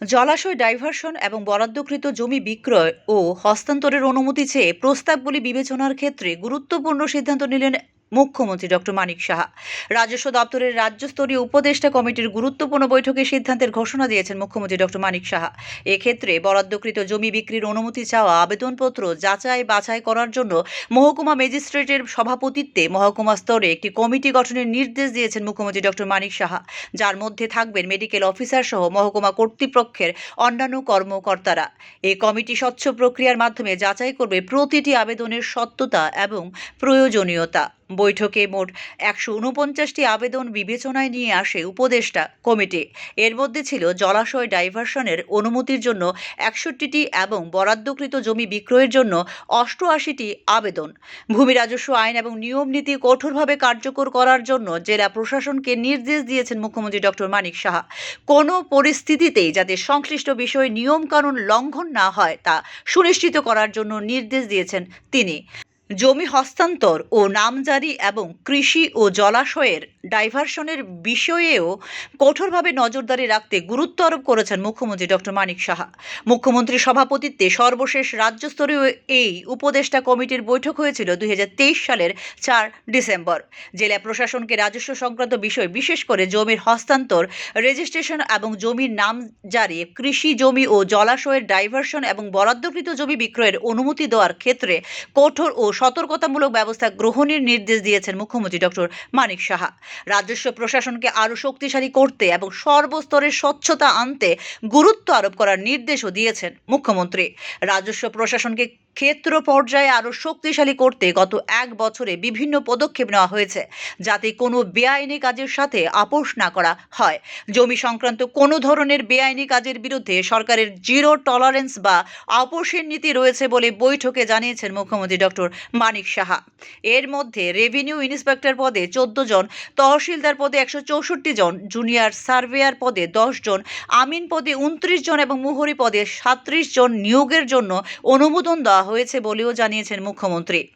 জলাশয় ডাইভারশন এবং বরাদ্দকৃত জমি বিক্রয় ও হস্তান্তরের অনুমতি চেয়ে প্রস্তাবগুলি বিবেচনার ক্ষেত্রে গুরুত্বপূর্ণ সিদ্ধান্ত নিলেন মুখ্যমন্ত্রী ডক্টর মানিক সাহা। রাজস্ব দপ্তরের রাজ্যস্তরীয় উপদেষ্টা কমিটির গুরুত্বপূর্ণ বৈঠকে সিদ্ধান্তের ঘোষণা দিয়েছেন মুখ্যমন্ত্রী ডক্টর মানিক সাহা। এক্ষেত্রে বরাদ্দকৃত জমি বিক্রির অনুমতি চাওয়া, আবেদনপত্র যাচাই বাছাই করার জন্য মহকুমা ম্যাজিস্ট্রেটের সভাপতিত্বে মহকুমা স্তরে একটি কমিটি গঠনের নির্দেশ দিয়েছেন মুখ্যমন্ত্রী ডক্টর মানিক সাহা। যার মধ্যে থাকবেন মেডিকেল অফিসার সহ মহকুমা কর্তৃপক্ষের অন্যান্য কর্মকর্তারা। এই কমিটি স্বচ্ছ প্রক্রিয়ার মাধ্যমে যাচাই করবে প্রতিটি আবেদনের সত্যতা এবং প্রয়োজনীয়তা। বৈঠকে মোট একশো উনপঞ্চাশটি আবেদন বিবেচনায় নিয়ে আসে উপদেষ্টা কমিটি। এর মধ্যে ছিল জলাশয় ডাইভারশনের অনুমতির জন্য একষট্টিটি এবং বরাদ্দকৃত জমি বিক্রয়ের জন্য অষ্টআশিটি আবেদন। ভূমি রাজস্ব আইন এবং নিয়ম নীতি কঠোরভাবে কার্যকর করার জন্য জেলা প্রশাসনকে নির্দেশ দিয়েছেন মুখ্যমন্ত্রী ডক্টর মানিক সাহা। কোনো পরিস্থিতিতেই যাতে সংশ্লিষ্ট বিষয়ে নিয়মকানুন লঙ্ঘন না হয় তা সুনিশ্চিত করার জন্য নির্দেশ দিয়েছেন তিনি। জমি হস্তান্তর ও নামজারি এবং কৃষি ও জলাশয়ের ডাইভারশনের বিষয়েও কঠোরভাবে নজরদারি রাখতে গুরুত্ব আরোপ করেছেন মুখ্যমন্ত্রী ডক্টর মানিক সাহা। মুখ্যমন্ত্রীর সভাপতিত্বে সর্বশেষ রাজ্যস্তরীয় এই উপদেষ্টা কমিটির বৈঠক হয়েছিল দুই হাজার তেইশ সালের চার ডিসেম্বর। জেলা প্রশাসনকে রাজস্ব সংক্রান্ত বিষয় বিশেষ করে জমির হস্তান্তর, রেজিস্ট্রেশন এবং জমির নাম জারি কৃষি জমি ও জলাশয়ের ডাইভারশন এবং বরাদ্দকৃত জমি বিক্রয়ের অনুমতি দেওয়ার ক্ষেত্রে কঠোর ও সতর্কতামূলক ব্যবস্থা গ্রহণের নির্দেশ দিয়েছেন মুখ্যমন্ত্রী ডক্টর মানিক সাহা। রাজস্ব প্রশাসনকে আরও শক্তিশালী করতে এবং সর্বস্তরের স্বচ্ছতা আনতে গুরুত্ব আরোপ করার নির্দেশও দিয়েছেন মুখ্যমন্ত্রী। রাজস্ব প্রশাসনকে ক্ষেত্র পর্যায়ে আরও শক্তিশালী করতে গত এক বছরে বিভিন্ন পদক্ষেপ নেওয়া হয়েছে, যাতে কোনো বেআইনি কাজের সাথে আপোষ না করা হয়। জমি সংক্রান্ত কোনো ধরনের বেআইনি কাজের বিরুদ্ধে সরকারের জিরো টলারেন্স বা আপোষের নীতি রয়েছে বলে বৈঠকে জানিয়েছেন মুখ্যমন্ত্রী ডক্টর মানিক সাহা। এর মধ্যে রেভিনিউ ইন্সপেক্টর পদে চোদ্দ জন, তহসিলদার পদে একশো চৌষট্টি জন জুনিয়র সার্ভেয়ার পদে দশ জন, আমিন পদে উনত্রিশ জন এবং মুহুরি পদে সাত্রিশ জন নিয়োগের জন্য অনুমোদন দেওয়া হয়েছে বলেও জানিয়েছেন মুখ্যমন্ত্রী।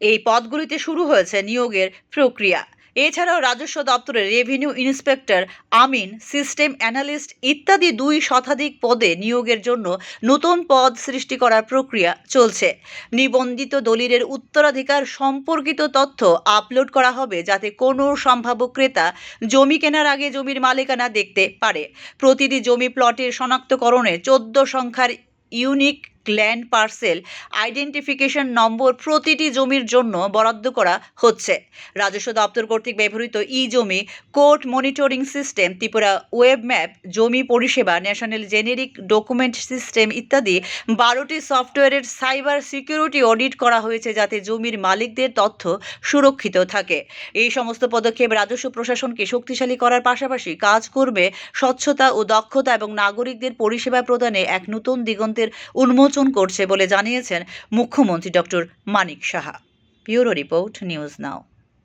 এই পদগুলিতে শুরু হয়েছে নিয়োগের প্রক্রিয়া। এছাড়াও রাজস্ব দপ্তরের রেভিনিউ ইন্সপেক্টর আমিন সিস্টেম অ্যানালিস্ট ইত্যাদি দুই শতাধিক পদে নিয়োগের জন্য নতুন পদ সৃষ্টি করার প্রক্রিয়া চলছে। নিবন্ধিত দলিলের উত্তরাধিকার সম্পর্কিত তথ্য আপলোড করা হবে যাতে কোনো সম্ভাব্য ক্রেতা জমি কেনার আগে জমির মালিকানা দেখতে পারে। প্রতিটি জমি প্লটের শনাক্তকরণে চোদ্দ সংখ্যার unique land parcel identification number প্রতিটি জমির জন্য বরাদ্দ করা হচ্ছে। রাজস্ব দপ্তর কর্তৃক ব্যবহৃত e Jomi court monitoring system, Tripura web map, জমি পরিষেবা, ন্যাশনাল জেনেরিক ডকুমেন্ট সিস্টেম ইত্যাদি বারোটি সফটওয়্যারের সাইবার সিকিউরিটি অডিট করা হয়েছে যাতে জমির মালিকদের তথ্য সুরক্ষিত থাকে। এই সমস্ত পদক্ষেপ রাজস্ব প্রশাসনকে শক্তিশালী করার পাশাপাশি কাজ করবে স্বচ্ছতা ও দক্ষতা এবং নাগরিকদের পরিষেবা প্রদানে এক নতুন দিগন্তের উন্মোচন করছে বলে জানিয়েছেন মুখ্যমন্ত্রী doctor Manik Saha. Bureau report news now.